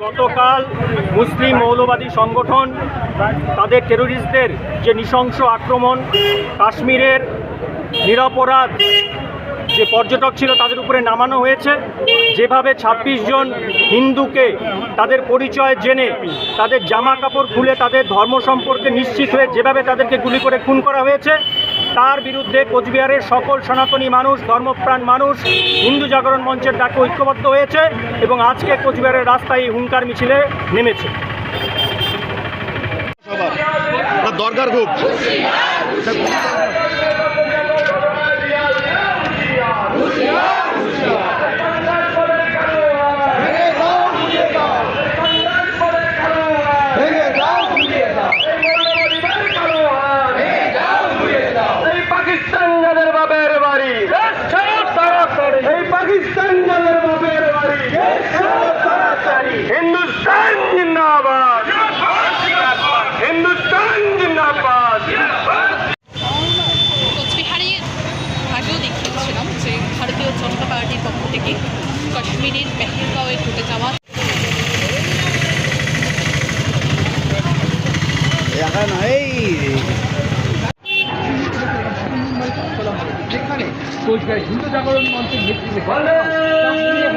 গতকাল মুসলিম মৌলবাদী সংগঠন, তাদের টেরোরিস্টদের যে নৃশংস আক্রমণ, কাশ্মীরের নিরপরাধ যে পর্যটক ছিল তাদের উপরে নামানো হয়েছে। যেভাবে ২৬ জন হিন্দুকে তাদের পরিচয় জেনে, তাদের জামা কাপড় খুলে তাদের ধর্ম সম্পর্কে নিশ্চিত হয়ে যেভাবে তাদেরকে গুলি করে খুন করা হয়েছে তার বিরুদ্ধে কোচবিহারের সকল সনাতনী মানুষ, ধর্মপ্রাণ মানুষ, হিন্দু জাগরণ মঞ্চের ডাকে ঐক্যবদ্ধ হয়েছে এবং আজকে কোচবিহারের রাস্তায় এই হুঙ্কার মিছিলে নেমেছে। দরকার খুব ভারতীয় জনতা পার্টির পক্ষ থেকে কাশ্মীরের পেহেলগাঁওয়ে ঘটে যাওয়া দুনিয়ার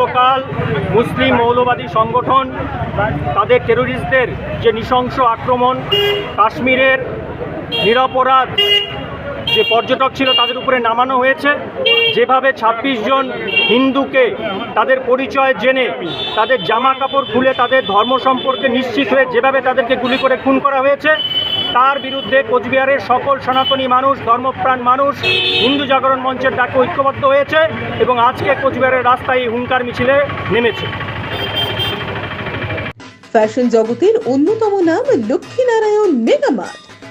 গতকাল মুসলিম মৌলবাদী সংগঠন, তাদের টেরোরিস্টদের যে নৃশংস আক্রমণ, কাশ্মীরের নিরপরাধ যে পর্যটক ছিল তাদের উপরে নামানো হয়েছে। যেভাবে ২৬ জন হিন্দুকে তাদের পরিচয় জেনে, তাদের জামা কাপড় খুলে তাদের ধর্ম সম্পর্কে নিশ্চিত হয়ে যেভাবে তাদেরকে গুলি করে খুন করা হয়েছে তার বিরুদ্ধে কোচবিহারের সকল সনাতনী মানুষ, ধর্মপ্রাণ মানুষ, হিন্দু জাগরণ মঞ্চের ডাকে ঐক্যবদ্ধ হয়েছে এবং আজকে কোচবিহারের রাস্তায় হুঙ্কার মিছিলে নেমেছে। ফ্যাশন জগতের অন্যতম নাম লক্ষ্মীনারায়ণ মেগামার্ট